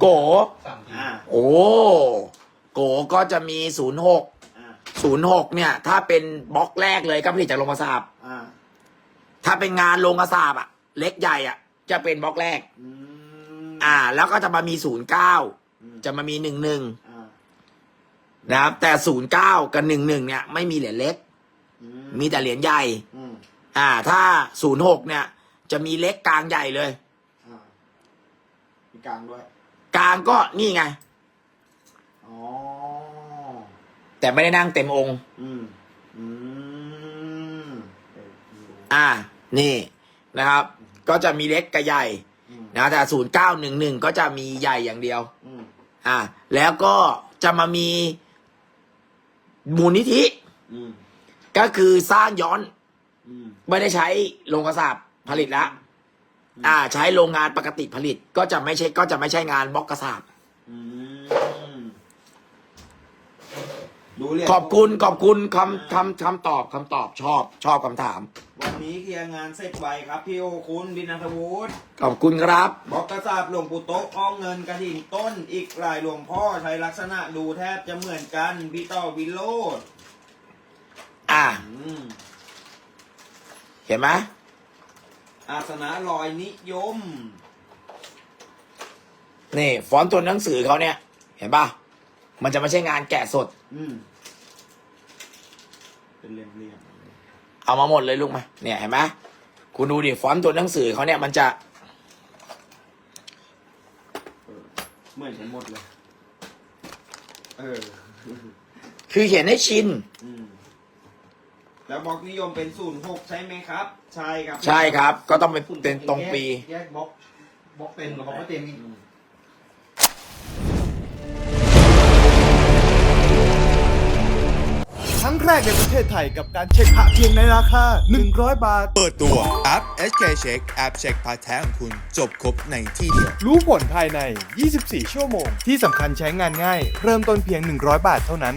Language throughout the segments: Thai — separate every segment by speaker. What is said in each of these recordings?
Speaker 1: โก
Speaker 2: สามที
Speaker 3: อ่า
Speaker 1: โอ้โกก็จะมีศูนย์หก
Speaker 3: อ่า
Speaker 1: ศูนย์หกเนี่ย ถ้าเป็นบล็อกแรกเลยก็ผลิตจากโรงกระสาบ
Speaker 3: อ่า
Speaker 1: ถ้าเป็นงานโรงกระสาบอะเล็กใหญ่อะจะเป็นบล็อกแรก
Speaker 3: อืม
Speaker 1: อ่า แล้วก็จะมามีศูนย์เก้า
Speaker 3: อืม
Speaker 1: จะมามีหนึ่งหนึ่ง
Speaker 3: อ่า
Speaker 1: นะครับ แต่ศูนย์เก้ากับหนึ่งหนึ่งเนี่ยไม่มีเหรียญเล็ก
Speaker 3: อื
Speaker 1: มีแต่เหรียญใหญ่
Speaker 3: อืม
Speaker 1: อ่า ถ้าศูนย์หกเนี่ย จะมีเล็กกลางใหญ่เลย
Speaker 3: อ่ามีกลางด้วย
Speaker 1: กลางก็นี่ไง
Speaker 3: อ๋อ
Speaker 1: แต่ไม่ได้นั่งเต็มองค์
Speaker 3: อืม อืมเออดู
Speaker 1: อ่า นี่นะครับ ก็จะมีเล็กกับใหญ่
Speaker 3: อืม
Speaker 1: นะแต่ศูนย์เก้าหนึ่งหนึ่งก็จะมีใหญ่อย่างเดียว
Speaker 3: อืม
Speaker 1: อ่า แล้วก็จะมามีมูลนิธิ
Speaker 3: อืม
Speaker 1: ก็คือสร้างย้อน
Speaker 3: อืม
Speaker 1: ไม่ได้ใช้โรงกระสาบผลิตละ อ่าใช้โรงงานปกติผลิตก็จะไม่ใช่ก็จะไม่ใช่งานบล็อกกระสาบ
Speaker 3: อืมดูเรียก
Speaker 1: ขอบคุณขอบคุณคำคำคำตอบคำตอบชอบชอบคำถาม
Speaker 3: วันนี้เคลียร์งานเสร็จไวครับพี่โอคุณบินัทวุฒิ
Speaker 1: ขอบคุณครับ
Speaker 3: บอกกระสาบหลวงปู่โต๊ะอ้อเงินกระถิ่นต้นอีกหลายหลวงพ่อใช้ลักษณะดูแทบจะเหมือนกันพี่ต่อวิโรด
Speaker 1: อ่า
Speaker 3: อืม
Speaker 1: เห็นไหม
Speaker 3: อาสนะลอยนิยม
Speaker 1: นี่ฟอนต์ตัวหนังสือเขาเนี่ย เห็นป่ะมันจะไม่ใช่งานแกะสด
Speaker 3: อืม เป็นเรียมเรียม
Speaker 1: เอามาหมดเลยลูกมาเนี่ยเห็นไหมคุณดูดิฟอนต์ตัวหนังสือเขาเนี่ยมันจะ
Speaker 3: เออเหมือนกันหมดเลย เออ
Speaker 1: คือเขียนให้ชิน
Speaker 3: อืม แล้วบล็อกนิยมเป็นศูนย์หกใช่ไหมครับ ใช่ครับ
Speaker 1: ใช่ครับ ก็ต้องเป็นเป็นตรงปี
Speaker 2: แยกบล็อกบล็อกเต็มกับบล็อกไม่เต็มอีก
Speaker 3: อืม
Speaker 4: ครั้งแรกในประเทศไทยกับการเช็คพระเพียงในราคา 100 บาท
Speaker 5: เปิดตัวแอป SK Check แอปเช็คพาร์ทแท้ของคุณ จบครบในที่เดียว
Speaker 4: รู้ผลภายใน 24 ชั่วโมง ที่สำคัญใช้งานง่าย เริ่มต้นเพียง 100 บาทเท่านั้น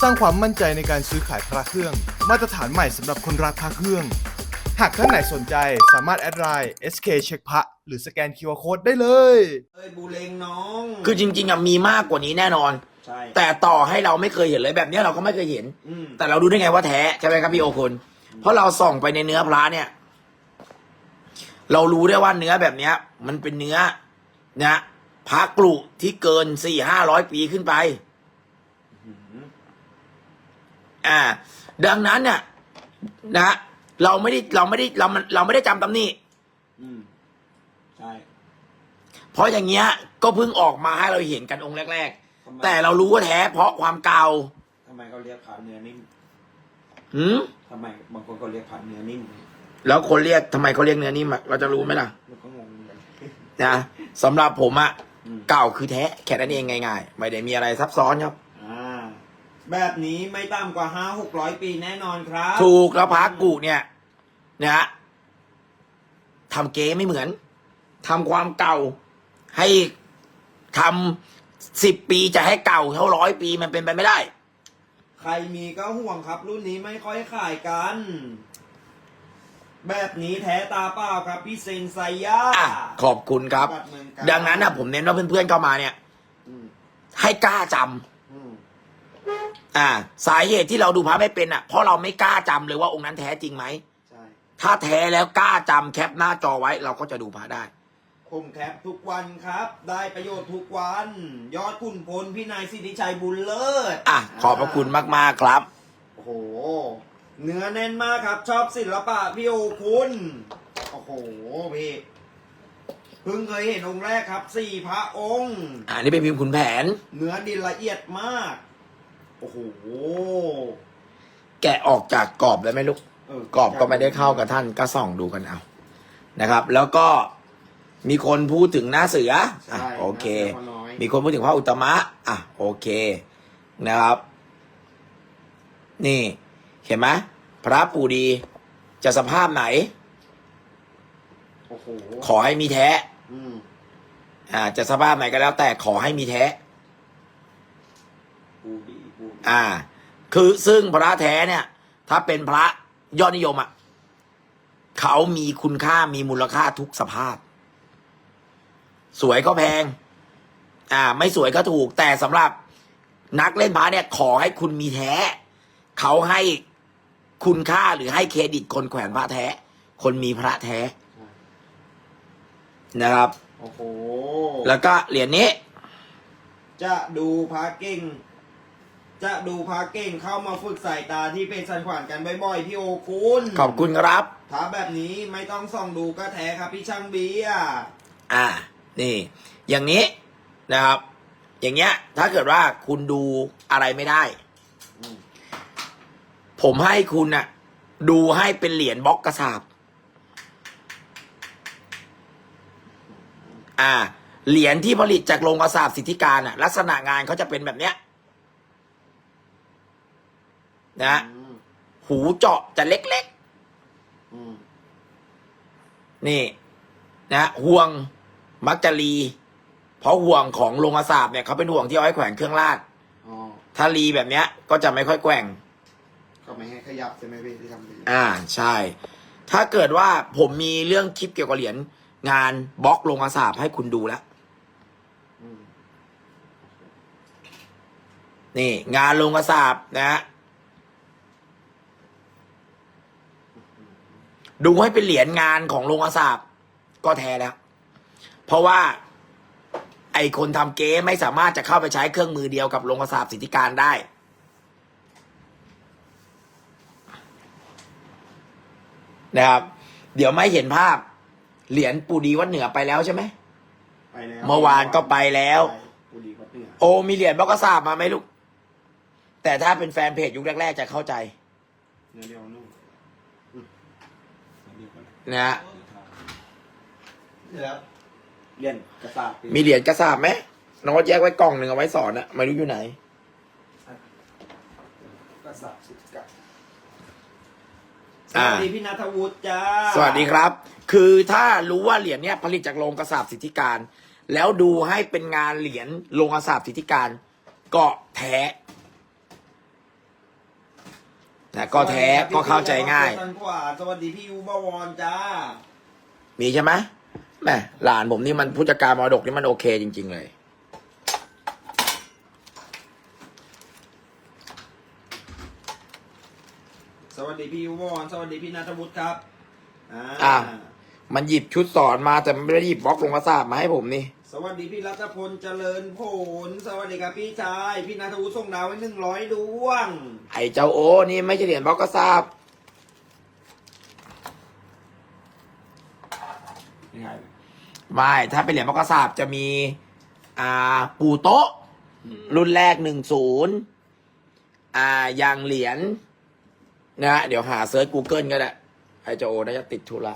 Speaker 4: สร้างความมั่นใจในการซื้อขายพระเครื่อง มาตรฐานใหม่สำหรับคนรักพระเครื่อง หากท่านไหนสนใจสามารถแอดไลน์ SK เช็คพระหรือสแกน QR Code ได้เลย
Speaker 3: เอ้ยบูเลงน้อง
Speaker 1: คือจริงๆอะมีมากกว่านี้แน่นอน
Speaker 3: ใช่
Speaker 1: แต่ต่อให้เราไม่เคยเห็นเลยแบบเนี้ยเราก็ไม่เคยเห็น
Speaker 3: อืม
Speaker 1: แต่เราดูได้ไงว่าแท้ใช่ไหมครับพี่โอคุณเพราะเราส่องไปในเนื้อพระเนี่ย เรารู้ได้ว่าเนื้อแบบเนี้ย มันเป็นเนื้อนะพระกลุที่เกินสี่ห้าร้อยปีขึ้นไปอ่า ดังนั้นเนี่ยนะ เราไม่ได้เราไม่ได้เรามันเราไม่ได้จำตำหนี่
Speaker 3: อืม ใช่
Speaker 1: เพราะอย่างเงี้ย ก็เพิ่งออกมาให้เราเห็นกันองค์แรก
Speaker 3: ทำไม
Speaker 1: ๆ แต่เรารู้ว่าแท้เพราะความเก่า
Speaker 3: ทำไมเขาเรียกผ่านเนื้อนิ่ม
Speaker 1: หืม
Speaker 3: ทำไมบางคนเขาเรียกผ่านเนื้อนิ่ม
Speaker 1: แล้วคนเรียกทำไมเขาเรียกเนื้อนิ่มอะเราจะรู้ไหมล่ะ
Speaker 3: เราก็งงเหมือนกัน
Speaker 1: นะสำหรับผมอะ
Speaker 3: อืม
Speaker 1: เก่าคือแท้แค่นั้นเองง่ายๆ ไม่ได้มีอะไรซับซ้อนครับ
Speaker 3: อ่า แบบนี้ไม่ต่ำกว่าห้าหกร้อยปีแน่นอนครับ
Speaker 1: ถูกแล้วพระกูเนี่ยนะฮะทำเก๊ไม่เหมือนทำความเก่าให้ทำสิบปีจะให้เก่าเท่าร้อยปีมันเป็นไปไม่ได้
Speaker 3: ใครมีก็ห่วงครับ รุ่นนี้ไม่ค่อยขายกัน แบบนี้แท้ตาเปล่าครับ พี่เซนไซย่า
Speaker 1: อะขอบคุณครับ
Speaker 3: บัตเมือการ
Speaker 1: ดังนั้นนะผมเน้นว่าเพื่อนๆเข้ามาเนี่ย
Speaker 3: อืม
Speaker 1: ให้กล้าจำ
Speaker 3: อืม
Speaker 1: อ่า สาเหตุที่เราดูพระไม่เป็นอะเพราะเราไม่กล้าจำเลยว่าองค์นั้นแท้จริงไหม
Speaker 3: ใช่
Speaker 1: ถ้าแท้แล้วกล้าจำแคปหน้าจอไว้เราก็จะดูพระได้
Speaker 3: ผมแคปทุกวันครับ ได้ประโยชน์ทุกวัน ยอดคุณพลพี่นายสิทธิชัยบุญเลิศ
Speaker 1: อะขอบพระคุณมากๆครับ
Speaker 3: โอ้โหเนื้อแน่นมากครับ ชอบศิลปะพี่โอคุณโอ้โหพี่เพิ่งเคยเห็นองค์แรกครับสี่พระองค์
Speaker 1: อ่านี่เป็นพิมพ์ขุนแผน
Speaker 3: เนื้อดินละเอียดมาก โอ้โห
Speaker 1: แกะออกจากกรอบแล้วไหมลูก
Speaker 3: เออ ก
Speaker 1: รอบก็ไม่ได้เข้ากับท่านก็ส่องดูกันเอา นะครับ แล้วก็มีคนพูดถึงหน้าเสืออะ
Speaker 3: ใช่
Speaker 1: โอเค
Speaker 3: น่าจะน้อย
Speaker 1: มีคนพูดถึงพระอุตตมะ อะ โอเค นะครับ นี่ เห็นไหมพระปู่ดีจะสภาพไหน
Speaker 3: โอ้โห
Speaker 1: ขอให้มีแท้
Speaker 3: อืม
Speaker 1: อ่า จะสภาพไหนก็แล้วแต่ขอให้มีแท้
Speaker 3: ปูดีปูดี
Speaker 1: อ่า คือซึ่งพระแท้เนี่ย ถ้าเป็นพระยอดนิยมอะเขามีคุณค่ามีมูลค่าทุกสภาพ สวยก็แพง อ่า ไม่สวยก็ถูก แต่สำหรับนักเล่นพระเนี่ย ขอให้คุณมีแท้ เขาให้คุณค่าหรือให้เครดิตคนแขวนพระแท้ คนมีพระแท้ นะครับ
Speaker 3: โอ้โห
Speaker 1: แล้วก็เหรียญนี้
Speaker 3: จะดูพาเก่ง จะดูพาเก่งเข้ามาฝึกสายตาที่เป็นสันขวานกันบ่อยๆพี่โอคุณ
Speaker 1: ขอบคุณครับ
Speaker 3: ถ้าแบบนี้ไม่ต้องส่องดูก็แท้ครับพี่ช่างเบียร์
Speaker 1: อ่า นี่ อย่างนี้นะครับ อย่างเงี้ย ถ้าเกิดว่าคุณดูอะไรไม่ได้
Speaker 3: อืม
Speaker 1: ผมให้คุณน่ะ ดูให้เป็นเหรียญบล็อกกระสาบ อ่า เหรียญที่ผลิตจากโรงกระสาบสิทธิการอะ ลักษณะงานเขาจะเป็นแบบเนี้ย นะ
Speaker 3: อืม
Speaker 1: หูเจาะจะเล็ก
Speaker 3: อืม
Speaker 1: ๆ นี่ นะห่วงมักจะรี เพราะห่วงของโรงกระสาบเนี่ยเขาเป็นห่วงที่เอาไว้แขวนเครื่องราช
Speaker 3: อ๋อ
Speaker 1: ถ้ารีแบบเนี้ย ก็จะไม่ค่อยแกว่ง
Speaker 2: ก็ไม่ให้ขยับใช่ไหมพี่ที่ทำดี
Speaker 1: อ่าใช่ ถ้าเกิดว่าผมมีเรื่องคลิปเกี่ยวกับเหรียญงานบล็อกลงอาสาบให้คุณดูแล้ว
Speaker 3: อืม
Speaker 1: นี่ งานลงอาสาบนะฮะ ดูให้เป็นเหรียญงานของลงอาสาบก็แท้แล้ว เพราะว่า ไอคนทำเก๊ไม่สามารถจะเข้าไปใช้เครื่องมือเดียวกับลงอาสาบสิทธิการได้ นะครับ เดี๋ยวไม่เห็นภาพ เหรียญปูดีวัดเหนือไปแล้วใช่ไหม
Speaker 3: ไปแล้ว
Speaker 1: เมื่อวานก็ไปแล้ว
Speaker 3: ไปปูดีวัดเหนือ
Speaker 1: โอมีเหรียญบล็อกกระสาบมาไหมลูก แต่ถ้าเป็นแฟนเพจยุคแรกๆจะเข้าใจ
Speaker 3: เนื้อเดียวนุ่มอืมเนื้อเดียวกัน
Speaker 1: นะฮะ
Speaker 2: เดี๋ยว
Speaker 3: เลี่ยนกระสาบ
Speaker 1: มีเหรียญกระสาบไหมน้องก็แยกไว้กล่องหนึ่งเอาไว้สอนอะไม่รู้อยู่ไหน
Speaker 2: กระสับสิบกับ
Speaker 3: สวัสดีพี่นัทวุฒิจ้า
Speaker 1: สวัสดีครับ คือถ้ารู้ว่าเหรียญเนี้ยผลิตจากโรงกระสาบสิทธิการ แล้วดูให้เป็นงานเหรียญโรงกระสาบสิทธิการก็แท้ นะก็แท้ก็เข้าใจง่าย
Speaker 3: สวัสดีครับสวัสดีพี่ยูบวรจ้า
Speaker 1: มีใช่ไหมแหม่หลานผมนี่มันผู้จัดการมรดกนี่มันโอเคจริง ๆ เลย
Speaker 3: สวัสดีพี่ยูบวรสวัสดีพี่นัทวุฒิครับ อ่า
Speaker 1: อะมันหยิบชุดสอนมาแต่มันไม่ได้หยิบบล็อกลงกระสาบมาให้ผมนี่
Speaker 3: สวัสดีพี่รัตพลเจริญผล สวัสดีครับพี่ชาย พี่นัทวุฒิส่งดาวไว้หนึ่งร้อยดวง
Speaker 1: ไอ้เจ้าโอ้นี่ไม่ใช่เหรียญบล็อกกระสาบไม่ถ้าเป็นเหรียญบล็อกกระสาบจะมี อ่า ปูโต๊ะ รุ่นแรกหนึ่งศูนย์อ่าอย่างเหรียญนะฮะเดี๋ยวหาเซิร์ช Google ก็ได้ ไอ้เจ้าโอน่าจะติดธุระ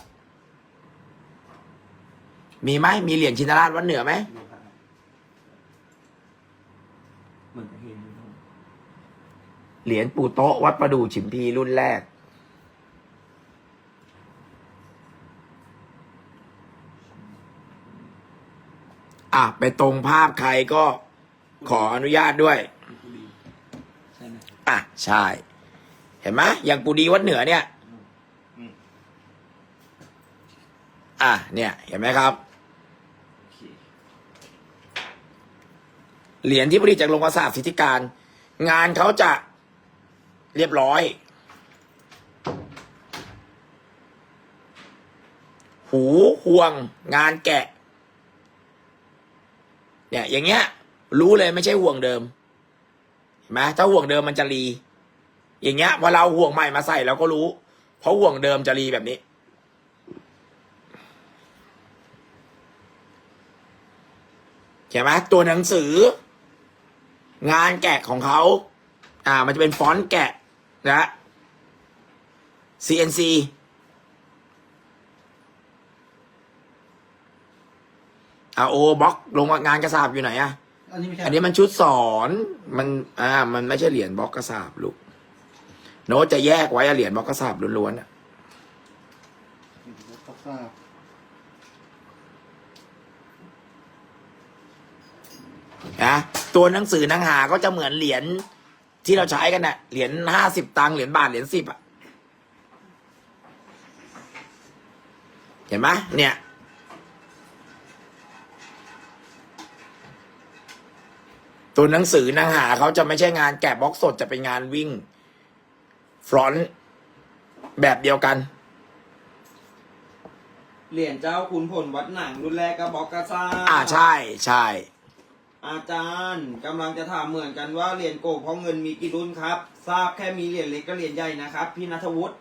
Speaker 1: มีไหมมีเหรียญชินราชวัดเหนือไหม
Speaker 3: เหมือนเห็น
Speaker 1: เหรียญปู่โต๊ะวัดประดู่ฉิมพีรุ่นแรก อะ ไปตรงภาพใครก็ขออนุญาตด้วย อะ ใช่ เห็นไหมอย่างปูดีวัดเหนือเนี่ย
Speaker 3: อะ
Speaker 1: เนี่ย เห็นไหมครับ
Speaker 3: โอเค
Speaker 1: เหรียญที่ผลิตจากโรงกระสาบสิทธิการ งานเขาจะเรียบร้อย หูห่วง งานแกะ เนี่ย อย่างเงี้ย รู้เลยไม่ใช่ห่วงเดิมเห็นไหมถ้าห่วงเดิมมันจะรี อย่างเงี้ยพอเราเอาห่วงใหม่มาใส่เราก็รู้ เพราะห่วงเดิมจะรีแบบนี้เห็นไหมตัวหนังสือ งานแกะของเขาอ่า มันจะเป็นฟอนต์แกะนะ CNC อ่าโอบล็อกลงงานกระสาบอยู่ไหนอะ
Speaker 2: อันนี้ไม่ใช่
Speaker 1: อันนี้มันชุดสอนมันอ่า มันไม่ใช่เหรียญบล็อกกระสาบลูกโน้ตจะแยกไว้อะเหรียญบล็อกกระสาบล้วนๆอะ
Speaker 2: ก็ทราบ
Speaker 1: นะตัวหนังสือหนังหาก็จะเหมือนเหรียญที่เราใช้กันน่ะเหรียญห้าสิบตังค์เหรียญบาทเหรียญสิบอะเห็นไหมเนี่ย ตัวหนังสือหนังหาเขาจะไม่ใช่งานแกะบล็อกสดจะเป็นงานวิ่ง ฟรอนต์แบบเดียวกัน
Speaker 3: เหรียญเจ้าคุณผลวัดหนังรุ่นแรกก็บล็อกกระซ่า
Speaker 1: อ่าใช่ใช่
Speaker 3: อาจารย์กำลังจะถามเหมือนกันว่าเหรียญโกบเพราะเงินมีกี่รุ่นครับ ทราบแค่มีเหรียญเล็กกับเหรียญใหญ่นะครับ พี่นัทวุฒิ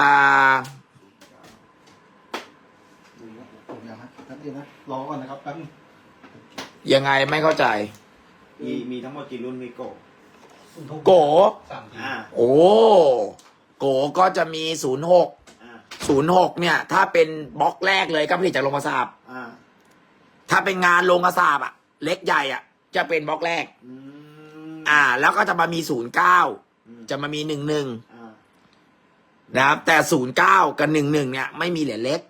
Speaker 1: อ่า
Speaker 2: ดูนะผมยังนะแป๊บเดียวนะรอก่อนนะครับแป๊บนึง
Speaker 1: ยังไงไม่เข้าใจ
Speaker 3: มีมีทั้งหมดกี่รุ่นมีโกบ
Speaker 1: โก
Speaker 2: สามที
Speaker 3: อ่า
Speaker 1: โอ้โกก็จะมีศูนย์หก
Speaker 3: อ่า
Speaker 1: ศูนย์หกเนี่ย ถ้าเป็นบล็อกแรกเลยก็ผลิตจากโรงกระสาบ
Speaker 3: อ่า
Speaker 1: ถ้าเป็นงานโรงกระสาบอะเล็กใหญ่อะจะเป็นบล็อกแรก
Speaker 3: อืม
Speaker 1: อ่า แล้วก็จะมามีศูนย์เก้า
Speaker 3: อืม
Speaker 1: จะมามีหนึ่งหนึ่ง
Speaker 3: อ่า
Speaker 1: นะครับ แต่ศูนย์เก้ากับหนึ่งหนึ่งเนี่ยไม่มีเหรียญเล็ก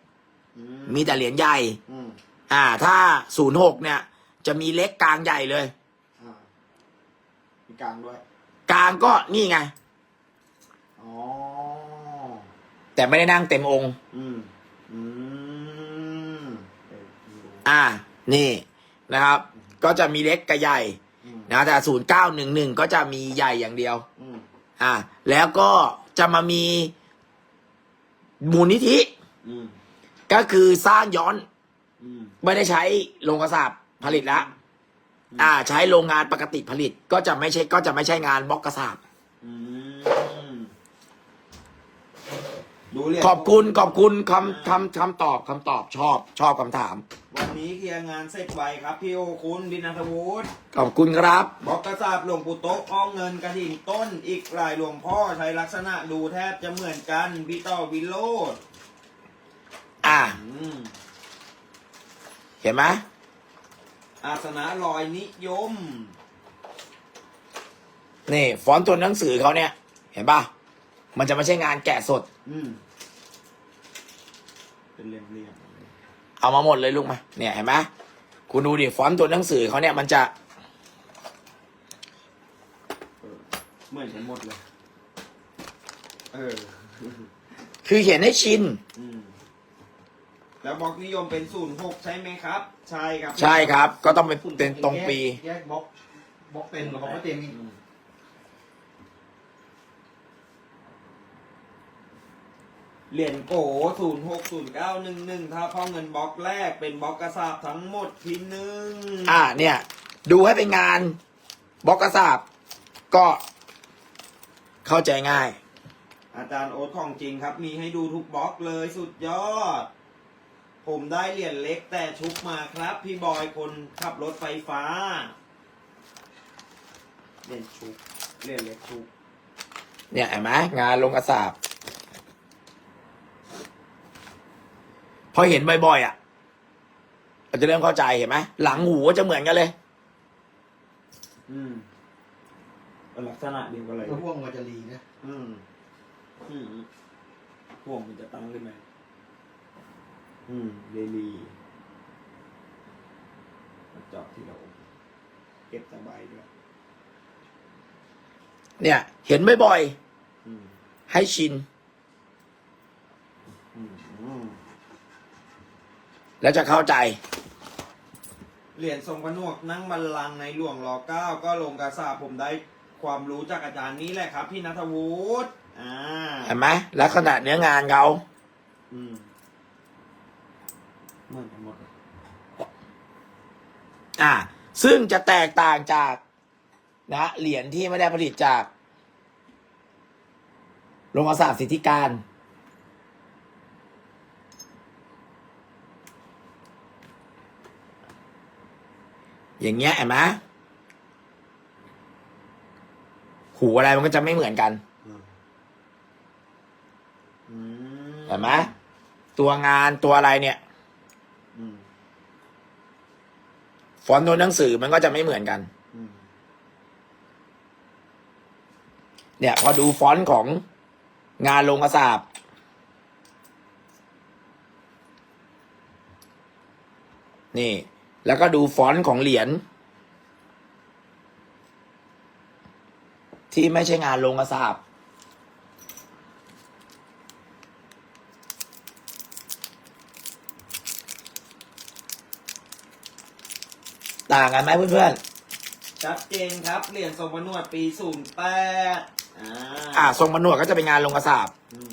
Speaker 3: อื
Speaker 1: มีแต่เหรียญใหญ่
Speaker 3: อืม
Speaker 1: อ่า ถ้าศูนย์หกเนี่ย จะมีเล็กกลางใหญ่เลย
Speaker 3: อ่ามีกลางด้วย
Speaker 1: กลางก็นี่ไง
Speaker 3: อ๋อ
Speaker 1: แต่ไม่ได้นั่งเต็มองค์
Speaker 3: อืม อืมเออดู
Speaker 1: อ่า นี่นะครับ ก็จะมีเล็กกับใหญ่
Speaker 3: อืม
Speaker 1: นะแต่ศูนย์เก้าหนึ่งหนึ่งก็จะมีใหญ่อย่างเดียว
Speaker 3: อืม
Speaker 1: อ่า แล้วก็จะมามีมูลนิธิ
Speaker 3: อืม
Speaker 1: ก็คือสร้างย้อน
Speaker 3: อืม
Speaker 1: ไม่ได้ใช้โรงกระสาบผลิตแล้วอ่า ใช้โรงงานปกติผลิตก็จะไม่ใช่ก็จะไม่ใช่งานบล็อกกระสาบ
Speaker 3: อืม ดูเหรียญ
Speaker 1: ขอบคุณขอบคุณคำคำคำตอบคำตอบชอบชอบคำถาม
Speaker 3: วันนี้เคลียร์งานเสร็จไวครับพี่โอคุณบินัทวุฒิ
Speaker 1: ขอบคุณครับ
Speaker 3: บอกกระสาบหลวงปู่โต๊ะอ้อเงินกระถิ่นต้นอีกหลายหลวงพ่อใช้ลักษณะดูแทบจะเหมือนกันพี่ต่อวิโรด
Speaker 1: อ่า
Speaker 3: อืม
Speaker 1: เห็นไหม
Speaker 3: อาสนะลอยนิยม
Speaker 1: นี่ฟอนต์ตัวหนังสือเขาเนี่ย เห็นป่ะ มันจะไม่ใช่งานแกะสด
Speaker 3: อืมเป็นเรียมเรียม
Speaker 1: เอามาหมดเลยลูกมา เนี่ยเห็นไหมคุณดูดิฟอนต์ตัวหนังสือเขาเนี่ยมันจะ
Speaker 3: เออเหมือนกันหมดเลย เออ
Speaker 1: คือเขียนให้ชิน
Speaker 3: อืม แล้วบล็อกนิยมเป็นศูนย์หกใช่ไหมครับ ใช่ครับ
Speaker 1: ใช่ครับ ก็ต้องเป็นเป็นตรงปี
Speaker 2: แยกบล็อกบล็อกเต็มกับบล็อกไม่เต็มอีก
Speaker 3: อืม เหรียญโกศูนย์หกศูนย์เก้าหนึ่งหนึ่งถ้าพ่อเงินบล็อกแรกเป็นบล็อกกระสาบทั้งหมดทีหนึ่ง
Speaker 1: อ่าเนี่ย ดูให้เป็นงานบล็อกกระสาบก็เข้าใจง่าย
Speaker 3: อาจารย์โอ๊ตของจริงครับ มีให้ดูทุกบล็อกเลยสุดยอด ผมได้เหรียญเล็กแต่ชุบมาครับ พี่บอยคนขับรถไฟฟ้า เหรียญชุบเหรียญเล็กชุบ
Speaker 1: เนี่ยเห็นไหมงานลงกระสาบ อเห็นบ่อยๆอะเราจะเริ่มเข้าใจเห็นไหมหลังหูก็จะเหมือนกันเลย
Speaker 3: อืมเป็นลักษณะเดียวกันเลย
Speaker 2: แล้วพวกมันจะรีนะ
Speaker 3: อืมอืมห่วงมันจะตั้งขึ้นไหมอืมเรลีมาเจอบที่เราเก็บสบายด้วย
Speaker 1: เนี่ย เห็นบ่อย
Speaker 3: อืม
Speaker 1: ๆให้ชิน
Speaker 3: อืมอืม
Speaker 1: แล้วจะเข้าใจ
Speaker 3: เหรียญทรงผนวกนั่งบัลลังก์ในหลวงรอเก้าก็ลงกระสาบผมได้ความรู้จากอาจารย์นี้แหละครับ พี่นัทวุฒิอ่า
Speaker 1: เห็นไหมลักษณะเนื้องานเขา
Speaker 3: อืมเหมือนกันหมดเลย
Speaker 1: อ่า ซึ่งจะแตกต่างจากนะเหรียญที่ไม่ได้ผลิตจากโรงกระสาบสิทธิการ อย่างเงี้ยเห็นไหมหูอะไรมันก็จะไม่เหมือนกัน
Speaker 3: อืม
Speaker 1: เห็นไหมตัวงานตัวอะไรเนี่ย
Speaker 3: อืม
Speaker 1: ฟอนต์ตัวหนังสือมันก็จะไม่เหมือนกัน
Speaker 3: อืม
Speaker 1: เนี่ย พอดูฟอนต์ของงานลงกระสาบนี่ แล้วก็ดูฟอนต์ของเหรียญที่ไม่ใช่งานลงกระสาบต่างกันไหมเพื่อน
Speaker 3: ชัดเจนครับ เหรียญทรงผนวดปีศูนย์แปดอ่า
Speaker 1: ๆอ่าทรงประหนวดก็จะเป็นงานลงกระสาบ
Speaker 3: อืม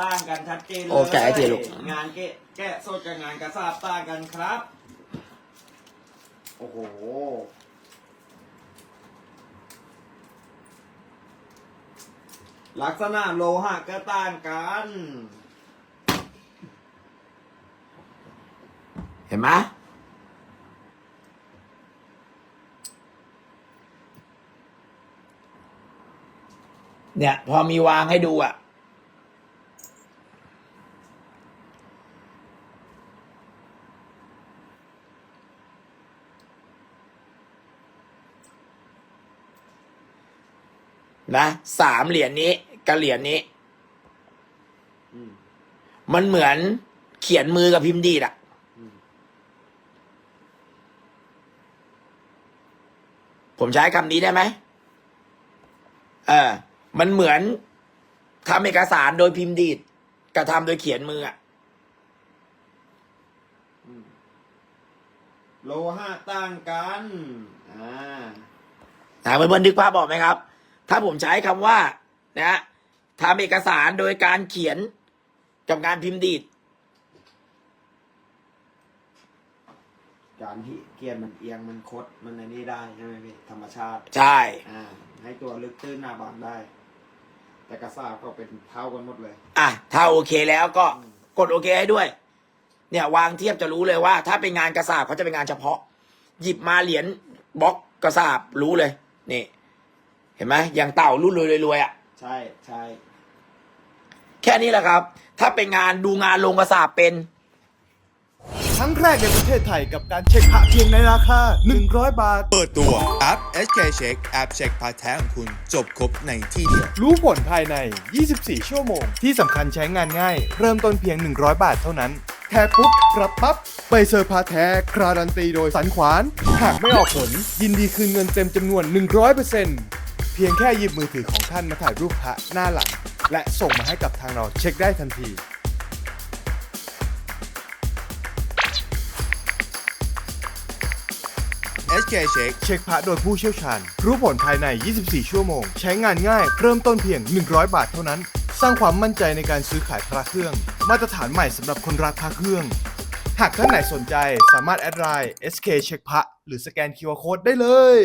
Speaker 3: ต่างกันชัดเจนเลย
Speaker 1: โอ้แกะให้ทีลูก
Speaker 3: งานแกะแกะสดกับงานกระสาบต่างกันครับ โอ้โห ลักษณะโลหะก็ต่างกัน
Speaker 1: เห็นไหมเนี่ย พอมีวางให้ดูอะ นะสามเหรียญนี้กับเหรียญนี้
Speaker 3: อืม
Speaker 1: มันเหมือนเขียนมือกับพิมพ์ดีดอะ
Speaker 3: อืม
Speaker 1: ผมใช้คำนี้ได้ไหมเออ มันเหมือนทำเอกสารโดยพิมพ์ดีดกับทำโดยเขียนมืออะ
Speaker 3: โลหะต่างกัน อ่า
Speaker 1: นะเพื่อนๆนึกภาพบอกไหมครับ ถ้าผมใช้คำว่านะทำเอกสารโดยการเขียนกับการพิมพ์ดีด
Speaker 3: การที่เกียร์มันเอียงมันคดมันในนี้ได้ใช่ไหมพี่ธรรมชาติ
Speaker 1: ใช่
Speaker 3: อ่าให้ตัวลึกตื้นหน้าบางได้ แต่กระซาบก็เป็นเท่ากันหมดเลย
Speaker 1: อะถ้าโอเคแล้วก็กดโอเคให้ด้วย เนี่ยวางเทียบจะรู้เลยว่า ถ้าเป็นงานกระสาบเขาจะเป็นงานเฉพาะ หยิบมาเหรียญบล็อกกระสาบรู้เลยนี่เห็นไหมอย่างเต่ารุ่นรวยๆอะ
Speaker 3: ใช่ใช่
Speaker 1: แค่นี้แหละครับ ถ้าเป็นงานดูงานลงกระสาบเป็น
Speaker 4: ครั้งแรกในประเทศไทยกับการเช็คพระเพียงในราคา 100 บาท
Speaker 5: เปิดตัวแอป SK Check แอปเช็คพาร์ทแท้ของคุณ จบครบในที่เดียว
Speaker 4: รู้ผลภายใน 24 ชั่วโมง ที่สำคัญใช้งานง่าย เริ่มต้นเพียง 100 บาทเท่านั้นแค่ปุ๊บรับปั๊บไปเซอร์พาแท้คราดันตีโดยสันขวาน หากไม่ออกผล ยินดีคืนเงินเต็มจำนวน 100%เพียงแค่หยิบมือถือของท่านมาถ่ายรูปพระหน้าหลัง และส่งมาให้กับทางเราเช็คได้ทันที
Speaker 5: SK Check
Speaker 4: เช็คพระโดยผู้เชี่ยวชาญ รู้ผลภายใน 24 ชั่วโมง ใช้งานง่าย เริ่มต้นเพียง 100 บาทเท่านั้น สร้างความมั่นใจในการซื้อขายพระเครื่อง มาตรฐานใหม่สำหรับคนรักพระเครื่อง หากท่านไหนสนใจสามารถแอดไลน์ SK เช็คพระหรือสแกน QR Code ได้เลย